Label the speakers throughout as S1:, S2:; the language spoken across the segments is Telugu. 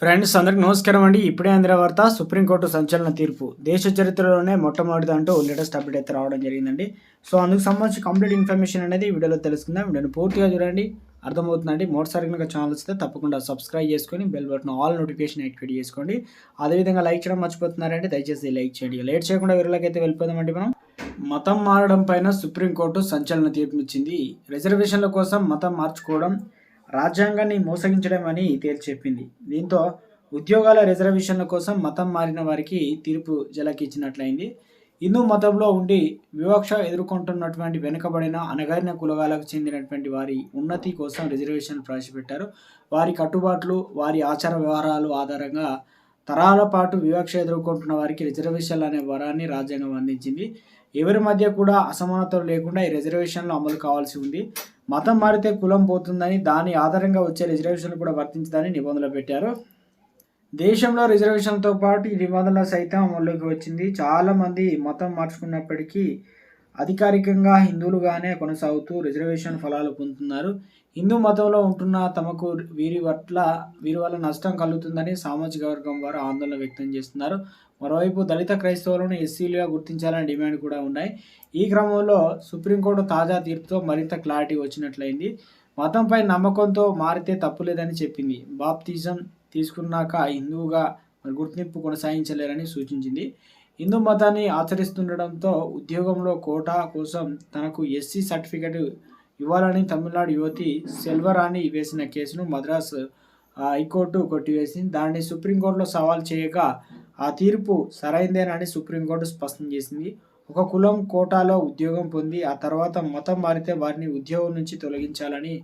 S1: ఫ్రెండ్స్ అందరికి నమస్కారం అండి. ఇప్పుడే అందిన వార్త సుప్రీంకోర్టు సంచలన తీర్పు. దేశ చరిత్రలోనే మొట్టమొదటి అంటూ లేటెస్ట్ అప్డేట్ అయితే రావడం జరిగిందండి. సో అందుకు సంబంధించి కంప్లీట్ ఇన్ఫర్మేషన్ అనేది వీడియోలో తెలుసుకుందాం. వీడియోని పూర్తిగా చూడండి. అర్థమవుతుందండి. మొదటిసారి కనుక ఛానల్ వస్తే తప్పకుండా సబ్స్క్రైబ్ చేసుకొని bell button all notification activate చేసుకోండి. అదేవిధంగా లైక్ చేయడం మర్చిపోతున్నారంటే దయచేసి లైక్ చేయండి. లేట్ చేయకుండా వీరిలోకి వెళ్ళిపోదామండి మనం. మతం మారడం పైన సుప్రీంకోర్టు సంచలన తీర్పునిచ్చింది. రిజర్వేషన్ల కోసం మతం మార్చుకోవడం రాజ్యాంగాన్ని మోసగించడం అని చెప్పింది. దీంతో ఉద్యోగాల రిజర్వేషన్ల కోసం మతం మారిన వారికి తీర్పు జలకిచ్చినట్లయింది. హిందూ మతంలో ఉండి వివక్ష ఎదుర్కొంటున్నటువంటి వెనుకబడిన అనగారిన కులగాలకు చెందినటువంటి వారి ఉన్నతి కోసం రిజర్వేషన్లు ప్రవేశపెట్టారు. వారి కట్టుబాట్లు వారి ఆచార వ్యవహారాలు ఆధారంగా తరాల పాటు వివక్ష ఎదుర్కొంటున్న వారికి రిజర్వేషన్లు అనే వరాన్ని రాజ్యాంగం అందించింది. ఎవరి మధ్య కూడా అసమానతలు లేకుండా ఈ రిజర్వేషన్లు అమలు కావాల్సి ఉంది. మతం మారితే కులం పోతుందని దాని ఆధారంగా వచ్చే రిజర్వేషన్లు కూడా వర్తించదని నిబంధనలు పెట్టారు. దేశంలో రిజర్వేషన్తో పాటు ఈ నిబంధనలు సైతం అమల్లోకి వచ్చింది. చాలామంది మతం మార్చుకున్నప్పటికీ అధికారికంగా హిందువులుగానే కొనసాగుతూ రిజర్వేషన్ ఫలాలు పొందుతున్నారు. హిందూ మతంలో ఉంటున్న తమకు వీరి పట్ల వీరి వల్ల నష్టం కలుగుతుందని సామాజిక వర్గం వారు ఆందోళన వ్యక్తం చేస్తున్నారు. మరోవైపు దళిత క్రైస్తవులను ఎస్సీలుగా గుర్తించాలని డిమాండ్ కూడా ఉన్నాయి. ఈ క్రమంలో సుప్రీంకోర్టు తాజా తీర్పుతో మరింత క్లారిటీ వచ్చినట్లయింది. మతంపై నమ్మకంతో మారితే తప్పులేదని చెప్పింది. బాప్తిజం తీసుకున్నాక హిందువుగా మరి గుర్తింపు కొనసాగించలేరని సూచించింది. హిందూ మతాన్ని ఆచరిస్తుండడంతో ఉద్యోగంలో కోటా కోసం తనకు ఎస్సీ సర్టిఫికెట్ ఇవ్వాలని తమిళనాడు యువతి సెల్వరాణి వేసిన కేసును మద్రాస్ హైకోర్టు కొట్టివేసింది. దాన్ని సుప్రీంకోర్టులో సవాల్ చేయగా ఆ తీర్పు సరైందేనని సుప్రీంకోర్టు స్పష్టం చేసింది. ఒక కులం కోటాలో ఉద్యోగం పొంది ఆ తర్వాత మతం మారితే వారిని ఉద్యోగం నుంచి తొలగించాలని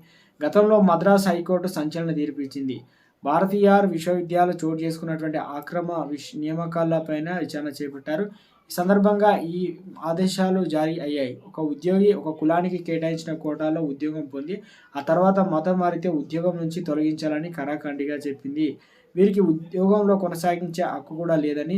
S1: గతంలో మద్రాస్ హైకోర్టు సంచలన తీర్పు ఇచ్చింది. భారతీయార్ విశ్వవిద్యాలయం చోటు చేసుకున్నటువంటి అక్రమ విష్ నియామకాలపైన విచారణ చేపట్టారు. ఈ సందర్భంగా ఈ ఆదేశాలు జారీ అయ్యాయి. ఒక ఉద్యోగి ఒక కులానికి కేటాయించిన కోటాలో ఉద్యోగం పొంది ఆ తర్వాత మతం మారితే ఉద్యోగం నుంచి తొలగించాలని కరాఖండిగా చెప్పింది. వీరికి ఉద్యోగంలో కొనసాగించే హక్కు కూడా లేదని